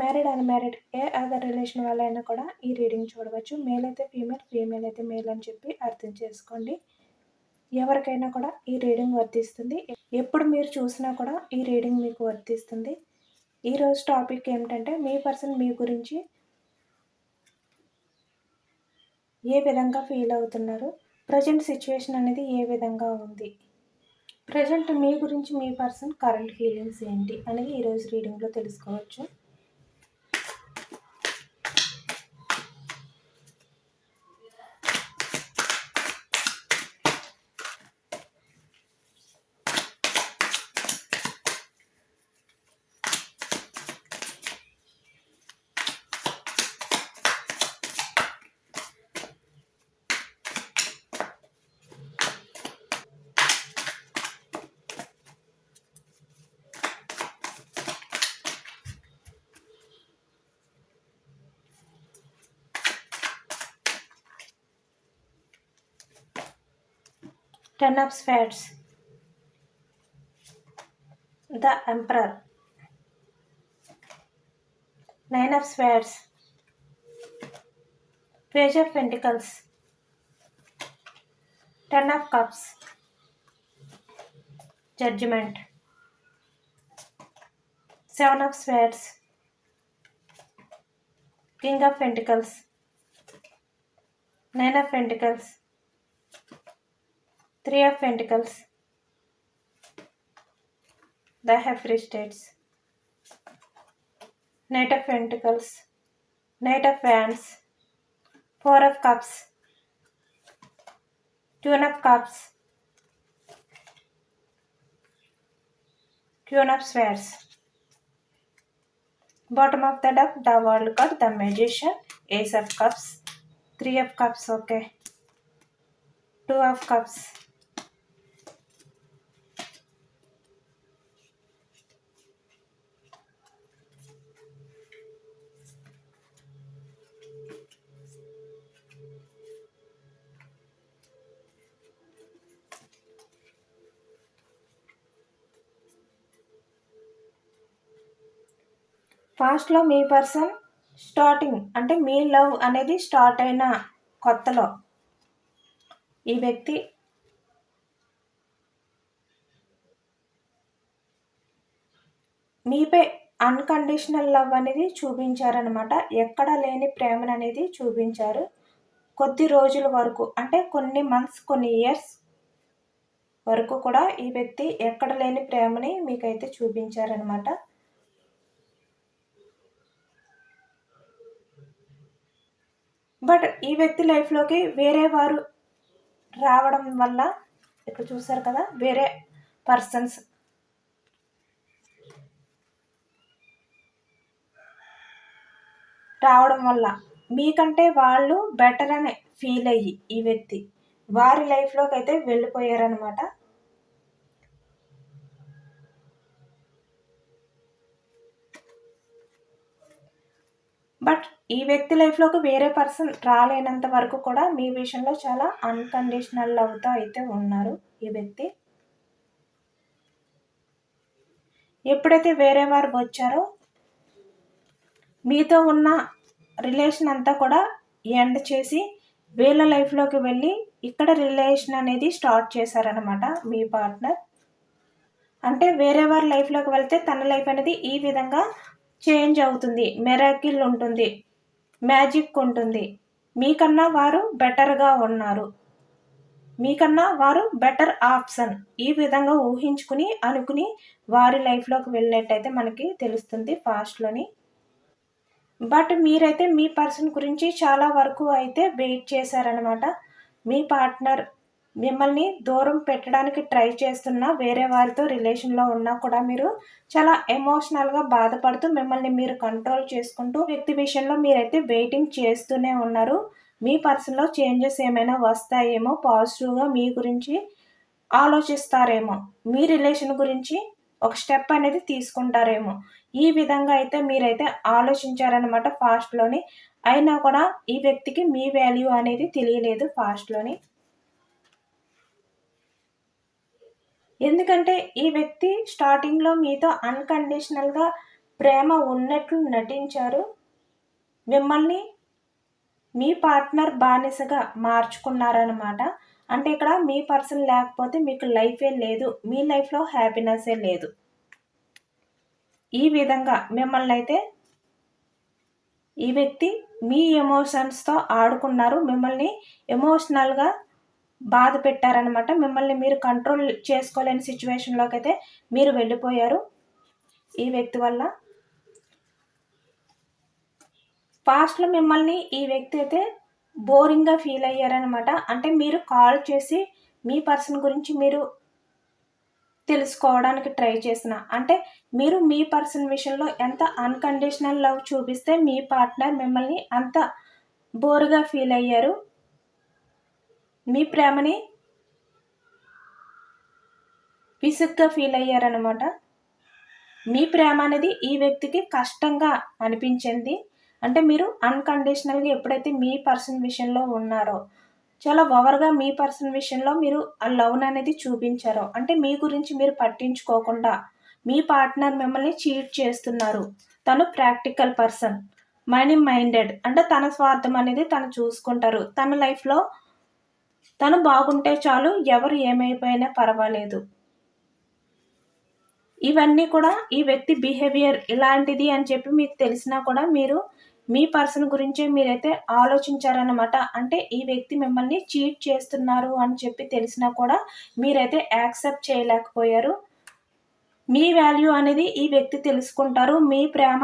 Married unmarried a other relation వాళ్ళైనా కూడా ఈ రీడింగ్ చూడవచ్చు. మేల్ అయితే ఫీమేల్ ఫీమేల్ అయితే మేల్ అని చెప్పి అర్థం చేసుకోండి. ఎవరికైనా కూడా ఈ రీడింగ్ వర్తిస్తుంది. ఎప్పుడు మీరు చూసినా కూడా ఈ రీడింగ్ మీకు వర్తిస్తుంది. ఈరోజు టాపిక్ ఏమిటంటే మీ పర్సన్ మీ గురించి ఏ విధంగా ఫీల్ అవుతున్నారు? ప్రజెంట్ సిచ్యువేషన్ అనేది ఏ విధంగా ఉంది? ప్రజెంట్ మీ గురించి మీ పర్సన్ కరెంట్ ఫీలింగ్స్ ఏంటి అనేది ఈరోజు రీడింగ్లో తెలుసుకోవచ్చు. Of Spades, the Emperor, Nine of Spades, Page of Pentacles, Ten of Cups, Judgment, Seven of Spades, King of Pentacles, Nine of Pentacles, Three of Pentacles, the Happy States, Knight of Pentacles, Knight of Wands, Four of Cups, Queen of Cups, Queen of Swords. Bottom of the deck, the World card, the Magician, Ace of Cups, Three of Cups, okay, Two of Cups, లాస్ట్లో మీ person starting అంటే మీ love అనేది start అయిన కొత్తలో. ఈ వ్యక్తి మీపై unconditional love అనేది చూపించారనమాట. ఎక్కడ లేని ప్రేమను అనేది చూపించారు. కొద్ది రోజుల వరకు అంటే కొన్ని మంత్స్ కొన్ని ఇయర్స్ వరకు కూడా ఈ వ్యక్తి ఎక్కడ లేని ప్రేమని మీకైతే చూపించారనమాట. బట్ ఈ వ్యక్తి లైఫ్లోకి వేరే వారు రావడం వల్ల ఇక్కడ చూసారు కదా వేరే పర్సన్స్ రావడం వల్ల మీకంటే వాళ్ళు బెటర్ అని ఫీల్ అయ్యి ఈ వ్యక్తి. వారి లైఫ్లోకి అయితే వెళ్ళిపోయారనమాట బట్ ఈ వ్యక్తి లైఫ్లోకి వేరే పర్సన్ రాలేనంత వరకు కూడా మీ విషయంలో చాలా అన్కండిషనల్ లవ్తో అయితే ఉన్నారు ఈ వ్యక్తి. ఎప్పుడైతే వేరే వారు వచ్చారో మీతో ఉన్న రిలేషన్ అంతా కూడా ఎండ్ చేసి వీళ్ళ లైఫ్లోకి వెళ్ళి ఇక్కడ రిలేషన్ అనేది స్టార్ట్ చేశారనమాట మీ పార్ట్నర్ అంటే వేరే వారి లైఫ్లోకి వెళ్తే తన లైఫ్ అనేది ఈ విధంగా చేంజ్ అవుతుంది. మెరాకిల్ ఉంటుంది. మ్యాజిక్ ఉంటుంది. మీకన్నా వారు బెటర్గా ఉన్నారు. మీకన్నా వారు బెటర్ ఆప్షన్. ఈ విధంగా ఊహించుకుని అనుకుని వారి లైఫ్లోకి వెళ్ళినట్టయితే మనకి తెలుస్తుంది ఫాస్ట్లోని. బట్ మీరైతే మీ పర్సన్ గురించి చాలా వరకు అయితే వెయిట్ చేశారనమాట మీ పార్ట్నర్ మిమ్మల్ని దూరం పెట్టడానికి ట్రై చేస్తున్న వేరే వారితో రిలేషన్లో ఉన్నా కూడా మీరు చాలా ఎమోషనల్గా బాధపడుతూ మిమ్మల్ని మీరు కంట్రోల్ చేసుకుంటూ వ్యక్తి విషయంలో మీరైతే వెయిటింగ్ చేస్తూనే ఉన్నారు. మీ పర్సన్లో చేంజెస్ ఏమైనా వస్తాయేమో పాజిటివ్గా మీ గురించి ఆలోచిస్తారేమో మీ రిలేషన్ గురించి ఒక స్టెప్ అనేది తీసుకుంటారేమో. ఈ విధంగా అయితే మీరైతే ఆలోచించారనమాట ఫాస్ట్లోని. అయినా కూడా ఈ వ్యక్తికి మీ వాల్యూ అనేది తెలియలేదు ఫాస్ట్లోని. ఎందుకంటే ఈ వ్యక్తి స్టార్టింగ్లో మీతో అన్కండిషనల్గా ప్రేమ ఉన్నట్లు నటించారు. మిమ్మల్ని మీ పార్ట్నర్ బానిసగా మార్చుకున్నారనమాట అంటే ఇక్కడ మీ పర్సన్ లేకపోతే మీకు లైఫే లేదు. మీ లైఫ్లో హ్యాపీనెస్సే లేదు. ఈ విధంగా మిమ్మల్ని అయితే ఈ వ్యక్తి మీ ఎమోషన్స్తో ఆడుకున్నారు. మిమ్మల్ని ఎమోషనల్గా బాధ పెట్టారనమాట మిమ్మల్ని మీరు కంట్రోల్ చేసుకోలేని సిచ్యువేషన్లోకి అయితే మీరు వెళ్ళిపోయారు. ఈ వ్యక్తి వల్ల. పాస్ట్లో మిమ్మల్ని ఈ వ్యక్తి అయితే బోరింగ్గా ఫీల్ అయ్యారనమాట అంటే మీరు కాల్ చేసి మీ పర్సన్ గురించి మీరు తెలుసుకోవడానికి ట్రై చేసిన. అంటే మీరు మీ పర్సన్ విషయంలో ఎంత అన్కండిషనల్ లవ్ చూపిస్తే మీ పార్ట్నర్ మిమ్మల్ని అంత బోర్గా ఫీల్ అయ్యారు. మీ ప్రేమని విసుగ్గా ఫీల్ అయ్యారనమాట మీ ప్రేమ అనేది ఈ వ్యక్తికి కష్టంగా అనిపించింది. అంటే మీరు అన్కండిషనల్గా ఎప్పుడైతే మీ పర్సన్ విషయంలో ఉన్నారో చాలా ఓవర్గా మీ పర్సన్ విషయంలో మీరు ఆ లవ్ అనేది చూపించారో అంటే మీ గురించి మీరు పట్టించుకోకుండా మీ పార్ట్నర్ మిమ్మల్ని చీట్ చేస్తున్నారు. తను ప్రాక్టికల్ పర్సన్ మనీ మైండెడ్ అంటే తన స్వార్థం అనేది తను చూసుకుంటారు. తన లైఫ్లో తను బాగుంటే చాలు ఎవరు ఏమైపోయినా పర్వాలేదు. ఇవన్నీ కూడా ఈ వ్యక్తి బిహేవియర్ ఇలాంటిది అని చెప్పి మీకు తెలిసినా కూడా మీరు మీ పర్సన్ గురించే మీరైతే ఆలోచించారనమాట అంటే ఈ వ్యక్తి మిమ్మల్ని చీట్ చేస్తున్నారు అని చెప్పి తెలిసినా కూడా మీరైతే యాక్సెప్ట్ చేయలేకపోయారు. మీ వాల్యూ అనేది ఈ వ్యక్తి తెలుసుకుంటారు. మీ ప్రేమ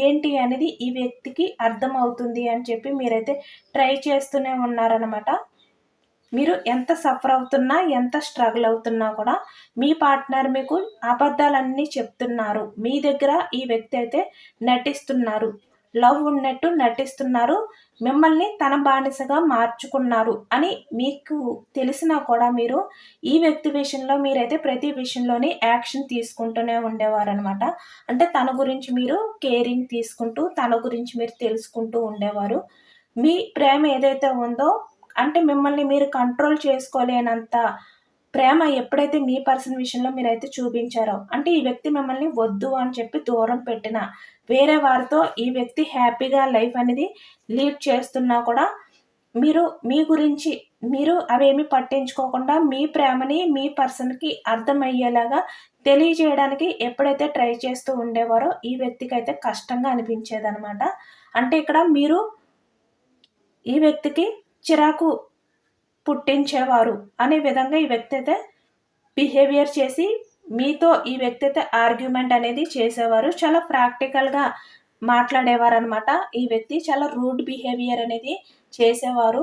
ఏంటి అనేది ఈ వ్యక్తికి అర్థమవుతుంది అని చెప్పి మీరైతే ట్రై చేస్తూనే ఉన్నారనమాట మీరు ఎంత సఫర్ అవుతున్నా ఎంత స్ట్రగుల్ అవుతున్నా కూడా మీ పార్ట్నర్ మీకు అబద్ధాలన్నీ చెప్తున్నారు. మీ దగ్గర ఈ వ్యక్తి అయితే నటిస్తున్నారు. లవ్ ఉన్నట్టు నటిస్తున్నారు. మిమ్మల్ని తన బానిసగా మార్చుకున్నారు అని మీకు తెలిసినా కూడా మీరు ఈ వ్యక్తి విషయంలో మీరైతే ప్రతి విషయంలోని యాక్షన్ తీసుకుంటూనే ఉండేవారనమాట అంటే తన గురించి మీరు కేరింగ్ తీసుకుంటూ తన గురించి మీరు తెలుసుకుంటూ ఉండేవారు. మీ ప్రేమ ఏదైతే ఉందో అంటే మిమ్మల్ని మీరు కంట్రోల్ చేసుకోలేనంత ప్రేమ ఎప్పుడైతే మీ పర్సన్ విషయంలో మీరైతే చూపించారో అంటే ఈ వ్యక్తి మిమ్మల్ని వద్దు అని చెప్పి దూరం పెట్టిన వేరే వారితో ఈ వ్యక్తి హ్యాపీగా లైఫ్ అనేది లీడ్ చేస్తున్నా కూడా మీరు మీ గురించి మీరు అవేమి పట్టించుకోకుండా మీ ప్రేమని మీ పర్సన్కి అర్థమయ్యేలాగా తెలియజేయడానికి ఎప్పుడైతే ట్రై చేస్తూ ఉండేవారో ఈ వ్యక్తికి అయితే కష్టంగా అనిపించేదనమాట అంటే ఇక్కడ మీరు ఈ వ్యక్తికి చిరాకు పుట్టించేవారు అనే విధంగా ఈ వ్యక్తి అయితే బిహేవియర్ చేసి మీతో ఈ వ్యక్తి అయితే ఆర్గ్యుమెంట్ అనేది చేసేవారు. చాలా ప్రాక్టికల్గా మాట్లాడేవారు అనమాట ఈ వ్యక్తి చాలా రూడ్ బిహేవియర్ అనేది చేసేవారు.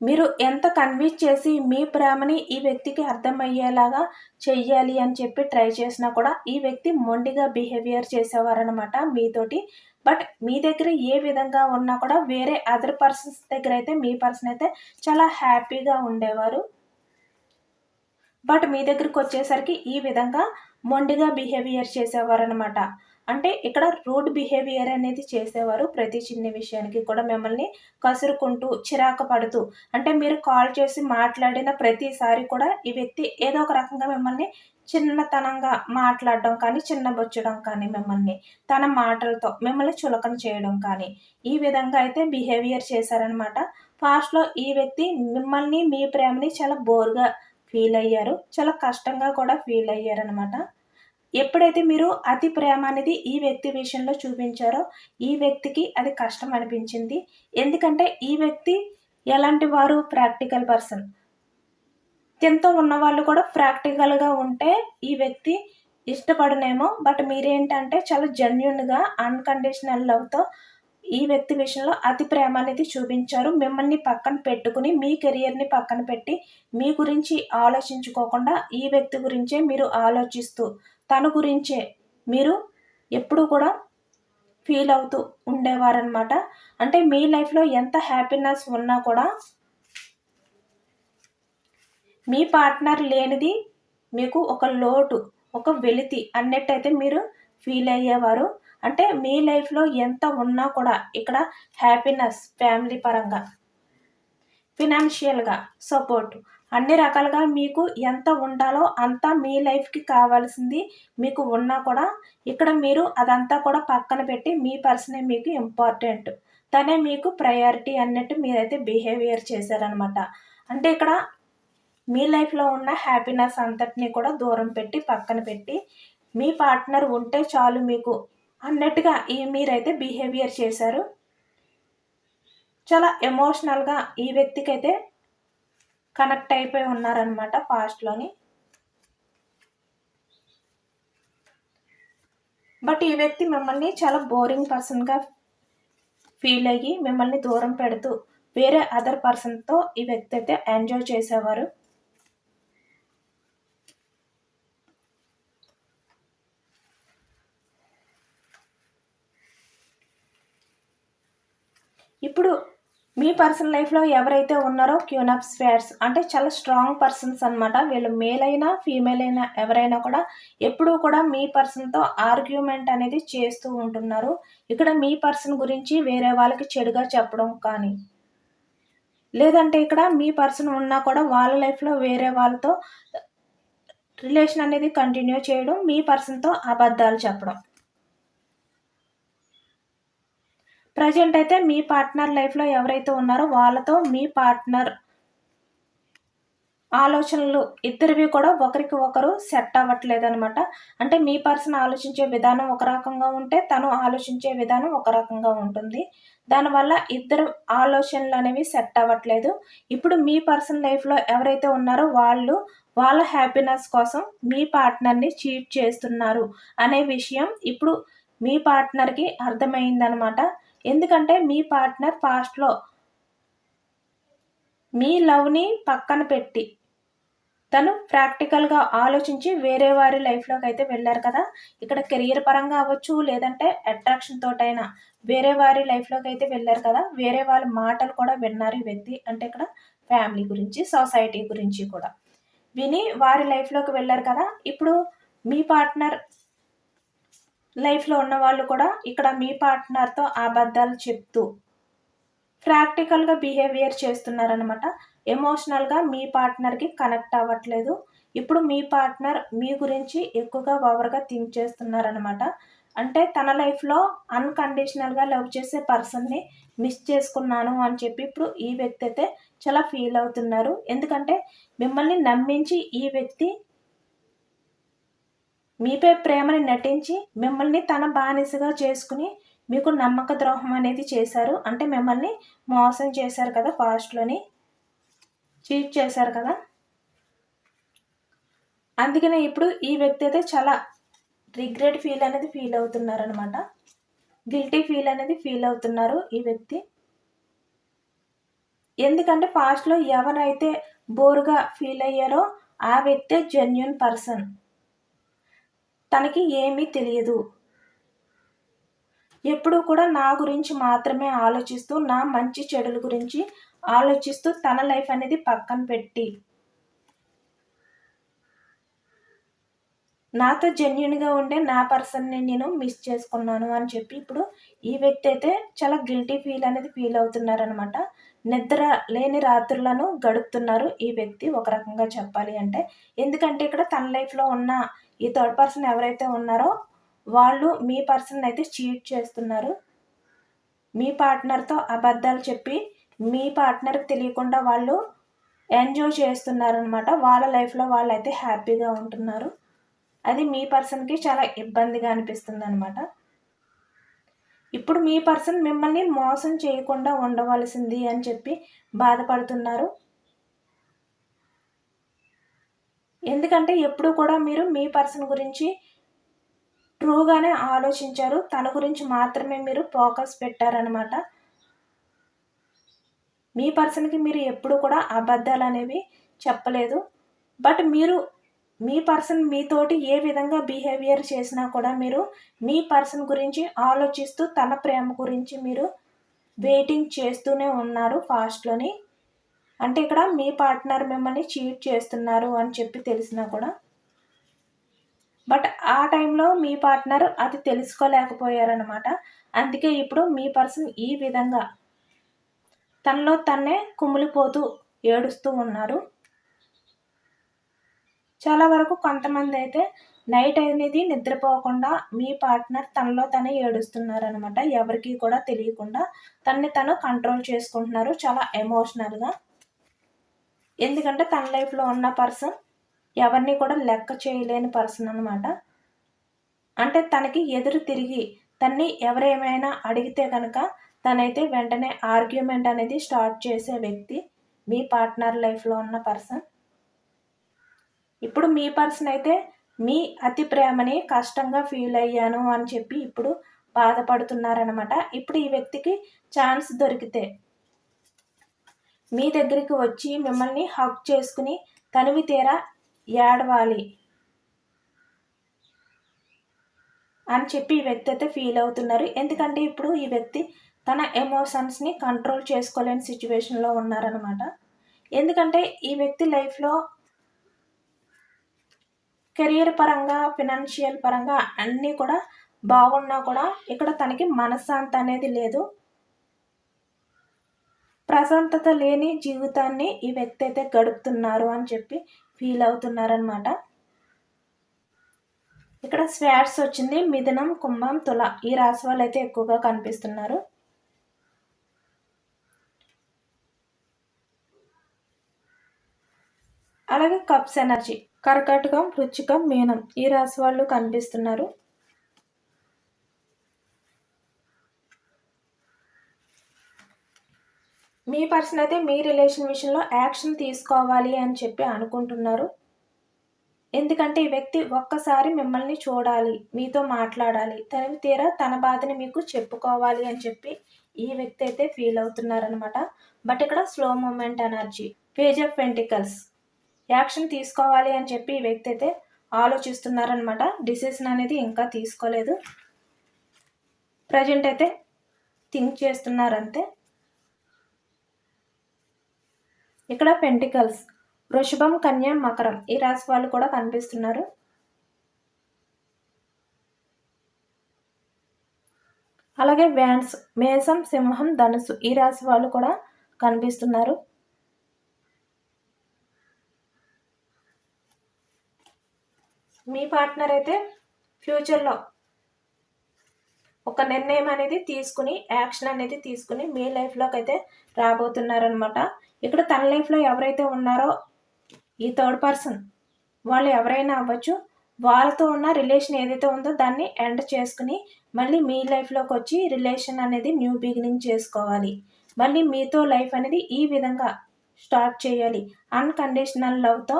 మీరు ఎంత కన్విన్స్ చేసి మీ ప్రేమని ఈ వ్యక్తికి అర్థమయ్యేలాగా చెయ్యాలి అని చెప్పి ట్రై చేసినా కూడా ఈ వ్యక్తి మొండిగా బిహేవియర్ చేసేవారనమాట మీతోటి. బట్ మీ దగ్గర ఏ విధంగా ఉన్నా కూడా వేరే అదర్ పర్సన్స్ దగ్గర అయితే మీ పర్సన్ అయితే చాలా హ్యాపీగా ఉండేవారు. బట్ మీ దగ్గరికి వచ్చేసరికి ఈ విధంగా మొండిగా బిహేవియర్ చేసేవారు అనమాట అంటే ఇక్కడ రూడ్ బిహేవియర్ అనేది చేసేవారు ప్రతి చిన్న విషయానికి కూడా మిమ్మల్ని కసురుకుంటూ చిరాకు పడుతూ. అంటే మీరు కాల్ చేసి మాట్లాడిన ప్రతిసారి కూడా ఈ వ్యక్తి ఏదో ఒక రకంగా మిమ్మల్ని చిన్నతనంగా మాట్లాడడం కానీ చిన్నబొచ్చడం కానీ మిమ్మల్ని తన మాటలతో మిమ్మల్ని చులకన చేయడం కానీ ఈ విధంగా అయితే బిహేవియర్ చేశారనమాట ఫాస్ట్లో ఈ వ్యక్తి మిమ్మల్ని మీ ప్రేమని చాలా బోర్గా ఫీల్ అయ్యారు. చాలా కష్టంగా కూడా ఫీల్ అయ్యారనమాట ఎప్పుడైతే మీరు అతి ప్రేమ అనేది ఈ వ్యక్తి విషయంలో చూపించారో ఈ వ్యక్తికి అది కష్టం అనిపించింది. ఎందుకంటే ఈ వ్యక్తి ఎలాంటి వారు ప్రాక్టికల్ పర్సన్. ఎంతో ఉన్న వాళ్ళు కూడా ప్రాక్టికల్గా ఉంటే ఈ వ్యక్తి ఇష్టపడనేమో. బట్ మీరేంటంటే చాలా జెన్యున్గా అన్కండిషనల్ లవ్తో ఈ వ్యక్తి విషయంలో అతి ప్రేమ అనేది చూపించారు. మిమ్మల్ని పక్కన పెట్టుకుని మీ కెరియర్ని పక్కన పెట్టి మీ గురించి ఆలోచించుకోకుండా ఈ వ్యక్తి గురించే మీరు ఆలోచిస్తూ తన గురించే మీరు ఎప్పుడు కూడా ఫీల్ అవుతూ ఉండేవారనమాట అంటే మీ లైఫ్లో ఎంత హ్యాపీనెస్ ఉన్నా కూడా మీ పార్ట్నర్ లేనిది మీకు ఒక లోటు ఒక వెలితి అన్నట్టయితే మీరు ఫీల్ అయ్యేవారు. అంటే మీ లైఫ్లో ఎంత ఉన్నా కూడా ఇక్కడ హ్యాపీనెస్ ఫ్యామిలీ పరంగా ఫినాన్షియల్గా సపోర్ట్ అన్ని రకాలుగా మీకు ఎంత ఉండాలో అంతా మీ లైఫ్కి కావాల్సింది మీకు ఉన్నా కూడా ఇక్కడ మీరు అదంతా కూడా పక్కన పెట్టి మీ పర్సనే మీకు ఇంపార్టెంట్. తనే మీకు ప్రయారిటీ అన్నట్టు మీరైతే బిహేవియర్ చేశారనమాట అంటే ఇక్కడ మీ లైఫ్లో ఉన్న హ్యాపీనెస్ అంతటినీ కూడా దూరం పెట్టి పక్కన పెట్టి మీ పార్ట్నర్ ఉంటే చాలు మీకు అన్నట్టుగా ఈ మీరైతే బిహేవియర్ చేశారు. చాలా ఎమోషనల్గా ఈ వ్యక్తికి అయితే కనెక్ట్ అయిపోయి ఉన్నారనమాట పాస్ట్లోని. బట్ ఈ వ్యక్తి మిమ్మల్ని చాలా బోరింగ్ పర్సన్గా ఫీల్ అయ్యి మిమ్మల్ని దూరం పెడుతూ వేరే అదర్ పర్సన్తో ఈ వ్యక్తి అయితే ఎంజాయ్ చేసేవారు. ఇప్పుడు మీ పర్సనల్ లైఫ్లో ఎవరైతే ఉన్నారో క్యూనప్ స్పేర్స్ అంటే చాలా స్ట్రాంగ్ పర్సన్స్ అనమాట వీళ్ళు మేల్ అయినా ఫీమేల్ అయినా ఎవరైనా కూడా ఎప్పుడూ కూడా మీ పర్సన్తో ఆర్గ్యుమెంట్ అనేది చేస్తూ ఉంటున్నారు. ఇక్కడ మీ పర్సన్ గురించి వేరే వాళ్ళకి చెడుగా చెప్పడం కానీ లేదంటే ఇక్కడ మీ పర్సన్ ఉన్నా కూడా వాళ్ళ లైఫ్లో వేరే వాళ్ళతో రిలేషన్ అనేది కంటిన్యూ చేయడం మీ పర్సన్తో అబద్ధాలు చెప్పడం. ప్రజెంట్ అయితే మీ పార్ట్నర్ లైఫ్లో ఎవరైతే ఉన్నారో వాళ్ళతో మీ పార్ట్నర్ ఆలోచనలు ఇద్దరివి కూడా ఒకరికి ఒకరు సెట్ అవ్వట్లేదు అనమాట అంటే మీ పర్సన్ ఆలోచించే విధానం ఒక రకంగా ఉంటే తను ఆలోచించే విధానం ఒక రకంగా ఉంటుంది. దానివల్ల ఇద్దరు ఆలోచనలు అనేవి సెట్ అవ్వట్లేదు. ఇప్పుడు మీ పర్సన్ లైఫ్లో ఎవరైతే ఉన్నారో వాళ్ళు వాళ్ళ హ్యాపీనెస్ కోసం మీ పార్ట్నర్ని చీట్ చేస్తున్నారు అనే విషయం ఇప్పుడు మీ పార్ట్నర్కి అర్థమైందనమాట ఎందుకంటే మీ పార్ట్నర్ పాస్ట్లో మీ లవ్ని పక్కన పెట్టి తను ప్రాక్టికల్గా ఆలోచించి వేరే వారి లైఫ్లోకి అయితే వెళ్ళారు కదా. ఇక్కడ కెరియర్ పరంగా అవ్వచ్చు లేదంటే అట్రాక్షన్ తోటైనా వేరే వారి లైఫ్లోకి అయితే వెళ్ళారు కదా. వేరే వాళ్ళ మాటలు కూడా విన్నారు ఈ వ్యక్తి. అంటే ఇక్కడ ఫ్యామిలీ గురించి సొసైటీ గురించి కూడా. విని వారి లైఫ్లోకి వెళ్ళారు కదా. ఇప్పుడు మీ పార్ట్నర్ లైఫ్లో ఉన్న వాళ్ళు కూడా ఇక్కడ మీ పార్ట్నర్తో అబద్ధాలు చెప్తూ ప్రాక్టికల్గా బిహేవియర్ చేస్తున్నారనమాట ఎమోషనల్గా మీ పార్ట్నర్కి కనెక్ట్ అవ్వట్లేదు. ఇప్పుడు మీ పార్ట్నర్ మీ గురించి ఎక్కువగా ఓవర్గా థింక్ చేస్తున్నారనమాట అంటే తన లైఫ్లో అన్కండిషనల్గా లవ్ చేసే పర్సన్ని మిస్ చేసుకున్నాను అని చెప్పి ఇప్పుడు ఈ వ్యక్తి అయితే చాలా ఫీల్ అవుతున్నారు. ఎందుకంటే మిమ్మల్ని నమ్మించి ఈ వ్యక్తి మీపై ప్రేమని నటించి మిమ్మల్ని తన బానిసగా చేసుకుని మీకు నమ్మక ద్రోహం అనేది చేశారు. అంటే మిమ్మల్ని మోసం చేశారు కదా ఫాస్ట్లోని? చీట్ చేశారు కదా? అందుకనే ఇప్పుడు ఈ వ్యక్తి అయితే చాలా రిగ్రెట్ ఫీల్ అనేది ఫీల్ అవుతున్నారు అనమాట గిల్టీ ఫీల్ అనేది ఫీల్ అవుతున్నారు ఈ వ్యక్తి. ఎందుకంటే పాస్ట్లో ఎవరైతే బోరుగా ఫీల్ అయ్యారో ఆ వ్యక్తే జెన్యున్ పర్సన్ తనకి ఏమీ తెలియదు. ఎప్పుడూ కూడా నా గురించి మాత్రమే ఆలోచిస్తూ నా మంచి చెడుల గురించి ఆలోచిస్తూ తన లైఫ్ అనేది పక్కన పెట్టి నాతో జెన్యున్గా ఉండే నా పర్సన్ని నేను మిస్ చేసుకున్నాను అని చెప్పి ఇప్పుడు ఈ వ్యక్తి అయితే చాలా గిల్టీ ఫీల్ అనేది ఫీల్ అవుతున్నారనమాట నిద్ర లేని రాత్రులను గడుపుతున్నారు ఈ వ్యక్తి. ఒక రకంగా చెప్పాలి అంటే ఎందుకంటే ఇక్కడ తన లైఫ్లో ఉన్న ఈ థర్డ్ పర్సన్ ఎవరైతే ఉన్నారో వాళ్ళు మీ పర్సన్ అయితే చీట్ చేస్తున్నారు. మీ పార్ట్నర్తో అబద్ధాలు చెప్పి మీ పార్ట్నర్కి తెలియకుండా వాళ్ళు ఎంజాయ్ చేస్తున్నారనమాట వాళ్ళ లైఫ్లో వాళ్ళు అయితే హ్యాపీగా ఉంటున్నారు. అది మీ పర్సన్కి చాలా ఇబ్బందిగా అనిపిస్తుంది అనమాట ఇప్పుడు మీ పర్సన్ మిమ్మల్ని మోసం చేయకుండా ఉండవలసింది అని చెప్పి బాధపడుతున్నారు. ఎందుకంటే ఎప్పుడు కూడా మీరు మీ పర్సన్ గురించి ట్రూగానే ఆలోచించారు. తన గురించి మాత్రమే మీరు ఫోకస్ పెట్టారనమాట మీ పర్సన్కి మీరు ఎప్పుడు కూడా అబద్ధాలు అనేవి చెప్పలేదు. బట్ మీరు మీ పర్సన్ మీతోటి ఏ విధంగా బిహేవియర్ చేసినా కూడా మీరు మీ పర్సన్ గురించి ఆలోచిస్తూ తన ప్రేమ గురించి మీరు వెయిటింగ్ చేస్తూనే ఉన్నారు ఫాస్ట్లోని. అంటే ఇక్కడ మీ పార్ట్నర్ మిమ్మల్ని చీట్ చేస్తున్నారు అని చెప్పి తెలిసినా కూడా. బట్ ఆ టైంలో మీ పార్ట్నర్ అది తెలుసుకోలేకపోయారనమాట అందుకే ఇప్పుడు మీ పర్సన్ ఈ విధంగా తనలో తన్నే కుమిలిపోతూ ఏడుస్తూ ఉన్నారు. చాలా వరకు కొంతమంది అయితే నైట్ అనేది నిద్రపోకుండా మీ పార్ట్నర్ తనలో తనే ఏడుస్తున్నారు అనమాట ఎవరికి కూడా తెలియకుండా తనని తను కంట్రోల్ చేసుకుంటున్నారు చాలా ఎమోషనల్గా ఎందుకంటే తన లైఫ్లో ఉన్న పర్సన్ ఎవరిని కూడా లెక్క చేయలేని పర్సన్ అనమాట అంటే తనకి ఎదురు తిరిగి తన్ని ఎవరేమైనా అడిగితే కనుక తనైతే వెంటనే ఆర్గ్యుమెంట్ అనేది స్టార్ట్ చేసే వ్యక్తి మీ పార్ట్నర్ లైఫ్లో ఉన్న పర్సన్. ఇప్పుడు మీ పర్సన్ అయితే మీ అతి ప్రేమని కష్టంగా ఫీల్ అయ్యాను అని చెప్పి ఇప్పుడు బాధపడుతున్నారనమాట ఇప్పుడు ఈ వ్యక్తికి ఛాన్స్ దొరికితే మీ దగ్గరికి వచ్చి మిమ్మల్ని హక్ చేసుకుని తనివి తీరా ఏడవాలి అని చెప్పి ఈ వ్యక్తి అయితే ఫీల్ అవుతున్నారు. ఎందుకంటే ఇప్పుడు ఈ వ్యక్తి తన ఎమోషన్స్ని కంట్రోల్ చేసుకోలేని సిచ్యువేషన్లో ఉన్నారనమాట ఎందుకంటే ఈ వ్యక్తి లైఫ్లో కెరియర్ పరంగా ఫినాన్షియల్ పరంగా అన్నీ కూడా బాగున్నా కూడా ఇక్కడ తనకి మనశ్శాంతి అనేది లేదు. ప్రశాంతత లేని జీవితాన్ని ఈ వ్యక్తి అయితే గడుపుతున్నారు అని చెప్పి ఫీల్ అవుతున్నారనమాట ఇక్కడ స్వాట్స్ వచ్చింది. మిథునం కుంభం తుల ఈ రాశి వాళ్ళు అయితే ఎక్కువగా కనిపిస్తున్నారు. అలాగే కప్స్ ఎనర్జీ. కర్కాటకం వృచ్చికం మీనం ఈ రాశి వాళ్ళు కనిపిస్తున్నారు. మీ పర్సన్ అయితే మీ రిలేషన్ విషయంలో యాక్షన్ తీసుకోవాలి అని చెప్పి అనుకుంటున్నారు. ఎందుకంటే ఈ వ్యక్తి ఒక్కసారి మిమ్మల్ని చూడాలి మీతో మాట్లాడాలి తనవి తీరా తన బాధని మీకు చెప్పుకోవాలి అని చెప్పి ఈ వ్యక్తి అయితే ఫీల్ అవుతున్నారనమాట బట్ ఇక్కడ slow movement energy page of pentacles action తీసుకోవాలి అని చెప్పి ఈ వ్యక్తి అయితే ఆలోచిస్తున్నారనమాట డిసిషన్ అనేది ఇంకా తీసుకోలేదు. ప్రజెంట్ అయితే థింక్ చేస్తున్నారంతే. ఇక్కడ పెంటికల్స్ వృషభం కన్య మకరం ఈ రాశి వాళ్ళు కూడా కనిపిస్తున్నారు. అలాగే వ్యాన్స్ మేసం సింహం ధనుసు ఈ రాశి వాళ్ళు కూడా కనిపిస్తున్నారు. మీ పార్ట్నర్ అయితే ఫ్యూచర్లో ఒక నిర్ణయం అనేది తీసుకుని యాక్షన్ అనేది తీసుకుని మీ లైఫ్లోకి అయితే రాబోతున్నారనమాట ఇక్కడ తన లైఫ్లో ఎవరైతే ఉన్నారో ఈ థర్డ్ పర్సన్ వాళ్ళు ఎవరైనా అవ్వచ్చు వాళ్ళతో ఉన్న రిలేషన్ ఏదైతే ఉందో దాన్ని ఎండ్ చేసుకుని మళ్ళీ మీ లైఫ్లోకి వచ్చి రిలేషన్ అనేది న్యూ బిగినింగ్ చేసుకోవాలి. మళ్ళీ మీతో లైఫ్ అనేది ఈ విధంగా స్టార్ట్ చేయాలి. అన్కండిషనల్ లవ్తో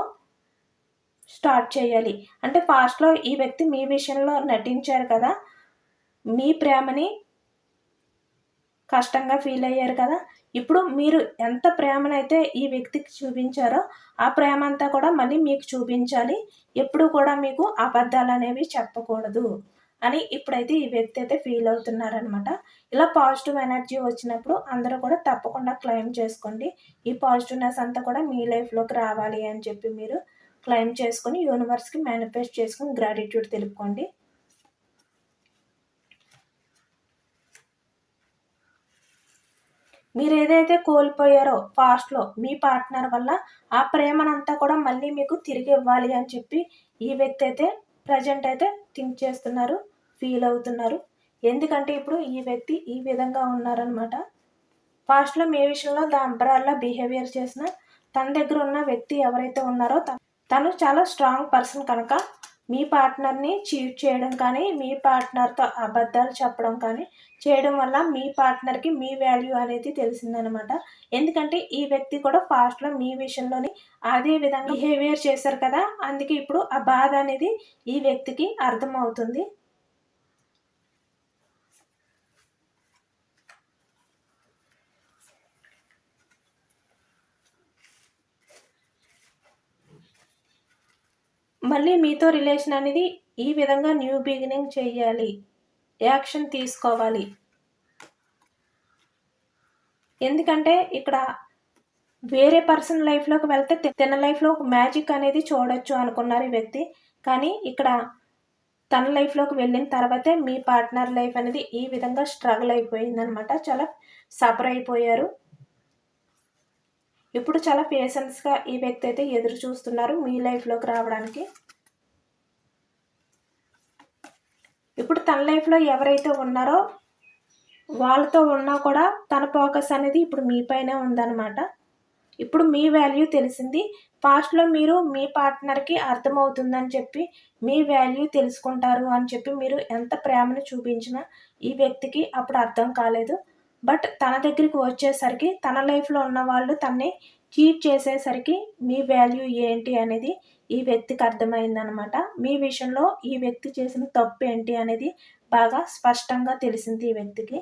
స్టార్ట్ చేయాలి. అంటే ఫాస్ట్లో ఈ వ్యక్తి మీ విషయంలో నటించారు కదా మీ ప్రేమని కష్టంగా ఫీల్ అయ్యారు కదా ఇప్పుడు మీరు ఎంత ప్రేమనైతే ఈ వ్యక్తికి చూపించారో ఆ ప్రేమ అంతా కూడా మళ్ళీ మీకు చూపించాలి. ఎప్పుడు కూడా మీకు అబద్ధాలు అనేవి చెప్పకూడదు అని ఇప్పుడైతే ఈ వ్యక్తి అయితే ఫీల్ అవుతున్నారనమాట ఇలా పాజిటివ్ ఎనర్జీ వచ్చినప్పుడు అందరూ కూడా తప్పకుండా క్లెయిమ్ చేసుకోండి. ఈ పాజిటివ్నెస్ అంతా కూడా మీ లైఫ్లోకి రావాలి అని చెప్పి మీరు క్లెయిమ్ చేసుకొని యూనివర్స్కి మేనిఫెస్ట్ చేసుకొని గ్రాటిట్యూడ్ తెలుపుకోండి. మీరు ఏదైతే కోల్పోయారో పాస్ట్లో మీ పార్ట్నర్ వల్ల ఆ ప్రేమనంతా కూడా మళ్ళీ మీకు తిరిగి ఇవ్వాలి అని చెప్పి ఈ వ్యక్తి అయితే ప్రజెంట్ అయితే థింక్ చేస్తున్నారు ఫీల్ అవుతున్నారు. ఎందుకంటే ఇప్పుడు ఈ వ్యక్తి ఈ విధంగా ఉన్నారనమాట పాస్ట్లో మీ విషయంలో దాంపరాల్లో బిహేవియర్ చేసిన తన దగ్గర ఉన్న వ్యక్తి ఎవరైతే ఉన్నారో తను చాలా స్ట్రాంగ్ పర్సన్ కనుక మీ పార్ట్నర్ని చీట్ చేయడం కానీ మీ పార్ట్నర్తో అబద్ధాలు చెప్పడం కానీ చేయడం వల్ల మీ పార్ట్నర్కి మీ వాల్యూ అనేది తెలిసిందనమాట. ఎందుకంటే ఈ వ్యక్తి కూడా ఫాస్ట్లో మీ విషయంలోని అదే విధంగా బిహేవియర్ చేశారు కదా అందుకే ఇప్పుడు ఆ బాధ అనేది ఈ వ్యక్తికి అర్థమవుతుంది. మళ్ళీ మీతో రిలేషన్ అనేది ఈ విధంగా న్యూ బిగినింగ్ చేయాలి. యాక్షన్ తీసుకోవాలి. ఎందుకంటే ఇక్కడ వేరే పర్సన్ లైఫ్లోకి వెళ్తే తన లైఫ్లో ఒక మ్యాజిక్ అనేది చూడొచ్చు అనుకున్నారు ఈ వ్యక్తి. కానీ ఇక్కడ తన లైఫ్లోకి వెళ్ళిన తర్వాతే మీ పార్ట్నర్ లైఫ్ అనేది ఈ విధంగా స్ట్రగుల్ అయిపోయిందనమాట. చాలా సఫర్ అయిపోయారు. ఇప్పుడు చాలా పేషెన్స్గా ఈ వ్యక్తి అయితే ఎదురు చూస్తున్నారు మీ లైఫ్లోకి రావడానికి. ఇప్పుడు తన లైఫ్లో ఎవరైతే ఉన్నారో వాళ్ళతో ఉన్నా కూడా తన ఫోకస్ అనేది ఇప్పుడు మీపైనే ఉందన్నమాట. ఇప్పుడు మీ వాల్యూ తెలిసింది. పాస్ట్లో మీరు మీ పార్ట్నర్కి అర్థమవుతుందని చెప్పి మీ వాల్యూ తెలుసుకుంటారు అని చెప్పి మీరు ఎంత ప్రేమను చూపించినా ఈ వ్యక్తికి అప్పుడు అర్థం కాలేదు. బట్ తన దగ్గరికి వచ్చేసరికి తన లైఫ్లో ఉన్న వాళ్ళు తన్ని చీట్ చేసేసరికి మీ వాల్యూ ఏంటి అనేది ఈ వ్యక్తికి అర్థమైందనమాట మీ విషయంలో ఈ వ్యక్తి చేసిన తప్పు ఏంటి అనేది బాగా స్పష్టంగా తెలిసింది ఈ వ్యక్తికి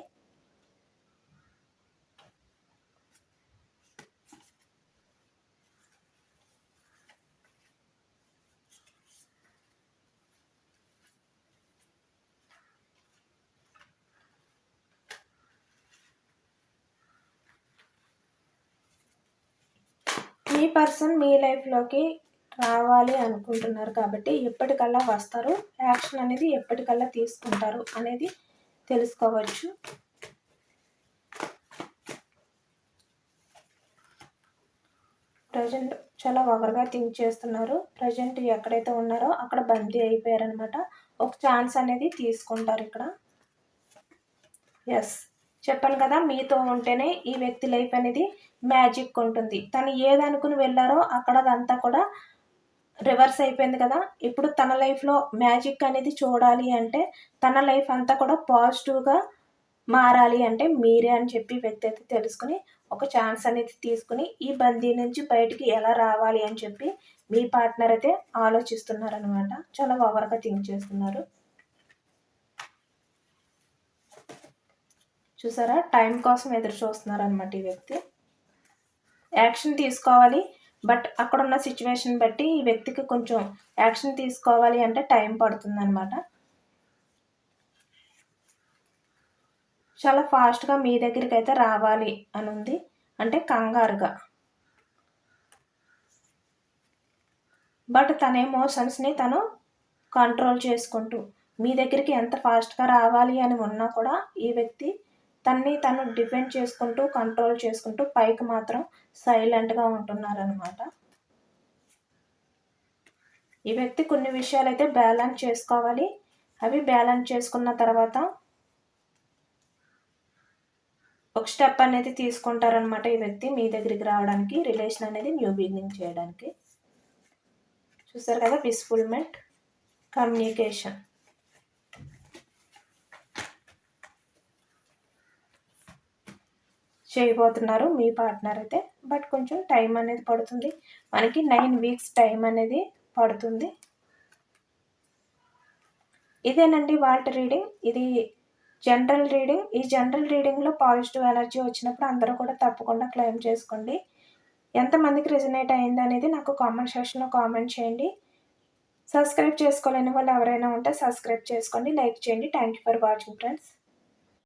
మీ పర్సన్ మీ లైఫ్లోకి రావాలి అనుకుంటున్నారు కాబట్టి ఎప్పటికల్లా వస్తారు. యాక్షన్ అనేది ఎప్పటికల్లా తీసుకుంటారు అనేది తెలుసుకోవచ్చు. ప్రజెంట్ చాలా ఓవర్గా థింక్ చేస్తున్నారు. ప్రజెంట్ ఎక్కడైతే ఉన్నారో అక్కడ బందీ అయిపోయారనమాట ఒక ఛాన్స్ అనేది తీసుకుంటారు ఇక్కడ. ఎస్ చెప్పాను కదా మీతో ఉంటేనే ఈ వ్యక్తి లైఫ్ అనేది మ్యాజిక్ ఉంటుంది. తను ఏదనుకుని వెళ్ళారో అక్కడ అదంతా కూడా రివర్స్ అయిపోయింది కదా. ఇప్పుడు తన లైఫ్లో మ్యాజిక్ అనేది చూడాలి అంటే తన లైఫ్ అంతా కూడా పాజిటివ్గా మారాలి అంటే మీరే అని చెప్పి వ్యక్తి అయితే తెలుసుకుని ఒక ఛాన్స్ అనేది తీసుకుని ఈ బందీ నుంచి బయటికి ఎలా రావాలి అని చెప్పి మీ పార్ట్నర్ అయితే ఆలోచిస్తున్నారనమాట చాలా ఓవర్గా థింక్ చేస్తున్నారు. చూసారా? టైం కోసం ఎదురు చూస్తున్నారు అనమాట ఈ వ్యక్తి. యాక్షన్ తీసుకోవాలి. బట్ అక్కడ ఉన్న సిచ్యువేషన్ బట్టి ఈ వ్యక్తికి కొంచెం యాక్షన్ తీసుకోవాలి అంటే టైం పడుతుంది అనమాట చాలా ఫాస్ట్గా మీ దగ్గరికి అయితే రావాలి అని ఉంది అంటే కంగారుగా. బట్ తన ఎమోషన్స్ని తను కంట్రోల్ చేసుకుంటూ మీ దగ్గరికి ఎంత ఫాస్ట్గా రావాలి అని ఉన్నా కూడా ఈ వ్యక్తి తన్ని తను డిఫెండ్ చేసుకుంటూ కంట్రోల్ చేసుకుంటూ పైకి మాత్రం సైలెంట్గా ఉంటున్నారనమాట ఈ వ్యక్తి కొన్ని విషయాలు అయితే బ్యాలెన్స్ చేసుకోవాలి. అవి బ్యాలెన్స్ చేసుకున్న తర్వాత ఒక స్టెప్ అనేది తీసుకుంటారనమాట ఈ వ్యక్తి మీ దగ్గరికి రావడానికి రిలేషన్ అనేది న్యూ బిగినింగ్ చేయడానికి. చూసారు కదా పీస్ఫుల్మెంట్ కమ్యూనికేషన్. చేయబోతున్నారు మీ పార్ట్నర్ అయితే. బట్ కొంచెం టైం అనేది పడుతుంది. మనకి నైన్ వీక్స్ టైం అనేది పడుతుంది. ఇదేనండి వాల్ట్ రీడింగ్ ఇది జనరల్ రీడింగ్ ఈ జనరల్ రీడింగ్లో పాజిటివ్ ఎనర్జీ వచ్చినప్పుడు అందరూ కూడా తప్పకుండా క్లెయిమ్ చేసుకోండి. ఎంతమందికి రిజనేట్ అయింది అనేది నాకు కామెంట్ సెక్షన్లో కామెంట్ చేయండి. సబ్స్క్రైబ్ చేసుకోలేని వాళ్ళు ఎవరైనా ఉంటే సబ్స్క్రైబ్ చేసుకోండి. లైక్ చేయండి. Thank you for watching friends